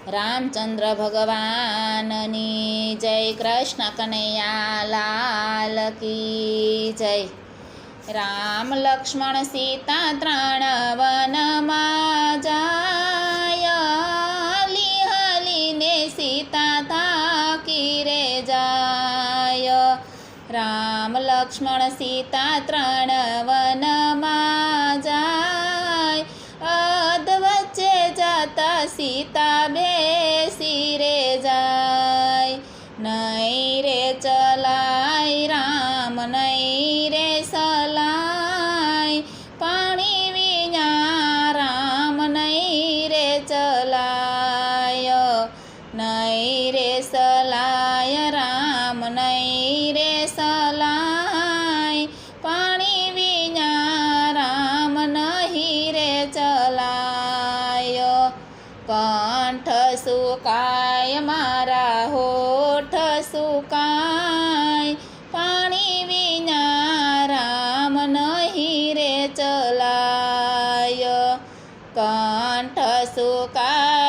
રામચંદ્ર ભગવાનની જય કૃષ્ણ કનૈયા લાલ કી જય રામ લક્ષ્મણ સીતા ત્રણ વનમાં જાય હલી હલીને સીતા થાકી રે જાય રામ લક્ષ્મણ સીતા ત્રણ વનમાં સીતા બેસી રે જાય નહીં રે ચલાય રામ નહીં રે સલાય પાણી વિના રામ નહીં રે ચલાય નહીં રે સુકાય મારા હોઠ સુકાય. પાણી વિના રામ નહીં રે ચલાય. કંઠ સુકાય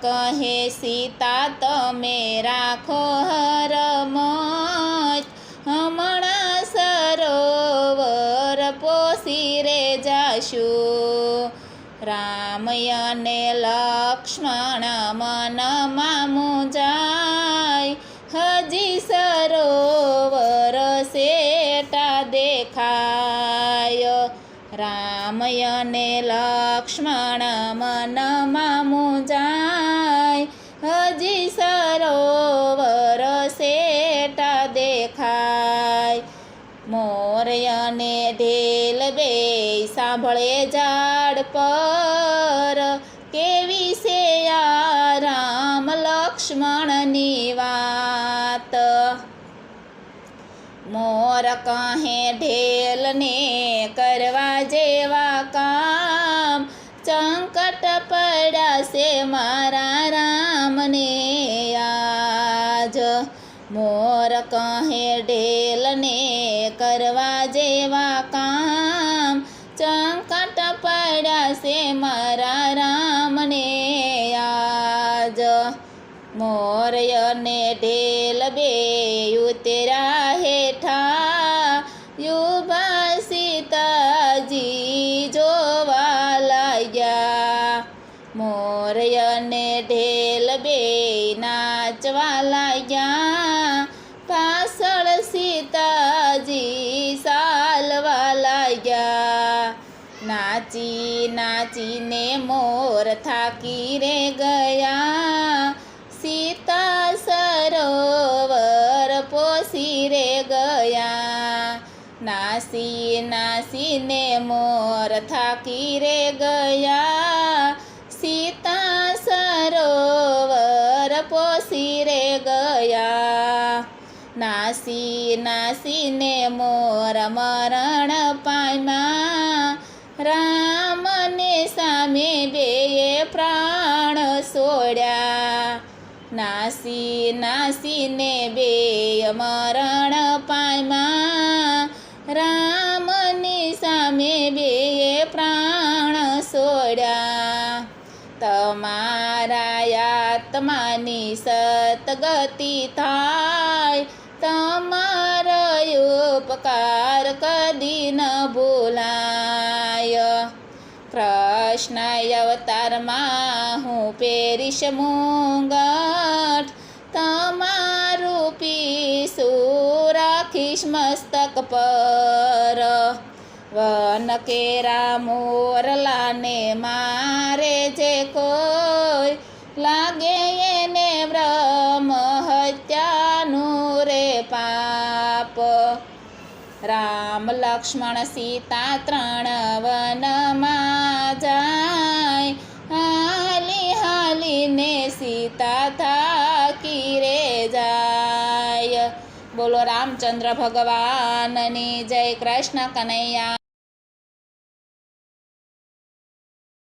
કહે, સીતા, તમે રાખો હરમત હમણાં સરોવર પોસી રે જાશું. રામયને લક્ષ્મણ મનમાં મુજાય. હજી સરોવર સેટા દેખાય. રામયને લક્ષ્મણ મનમાં મુંજાય. સાંભળે ઝાડ પર. કેવી છે આ રામ લક્ષ્મણની વાત? મોર કહે ઢેલને કરવા જેવા કામ. ચંકટ પડશે મારા રામને આજ. મોર કહે ઢેલને કરવા જેવા કામ. છે મારા રામને આજ મોરયને ઢેલ બે ઉતરા હેઠા યુવા સીતાજી જોવા લાગ્યા. મોરયને ઢેલ બે નાચવા લાગ્યા. પાછળ સીતાજી સાલવા લાગ્યા. નાચી નાચીને મોર થાકી રે ગયા. સીતા સરોવર પોસી રે ગયા. નાસી નાસીને મોર થાકી રે ગયા. સીતા સરોવર પોસી રે ગયા. નાસી નાસીને મોર મરણ પામ્યા. રામને સામે બેએ પ્રાણ છોડ્યા નાસી, નાસીને બે મરણ પામ્યા. રામની સામે બેએ પ્રાણ છોડ્યા તમારા આત્માની સતગતિ થાય. તમારો ઉપકાર કદી ન ભૂલાય. કૃષ્ણ અવતારમાં હું પેરીશ મુંગટ. તમારું પીસું રાખીશ મસ્તક પર. વન કેરા મોરલાને મારે જે કોઈ લાગે એને બ્રહ્મ હત્યાનું રે પાપ. રામ લક્ષ્મણ સીતા ત્રણ વનમાં બોલો રામચંદ્ર ભગવાનની જય કૃષ્ણ કનૈયા.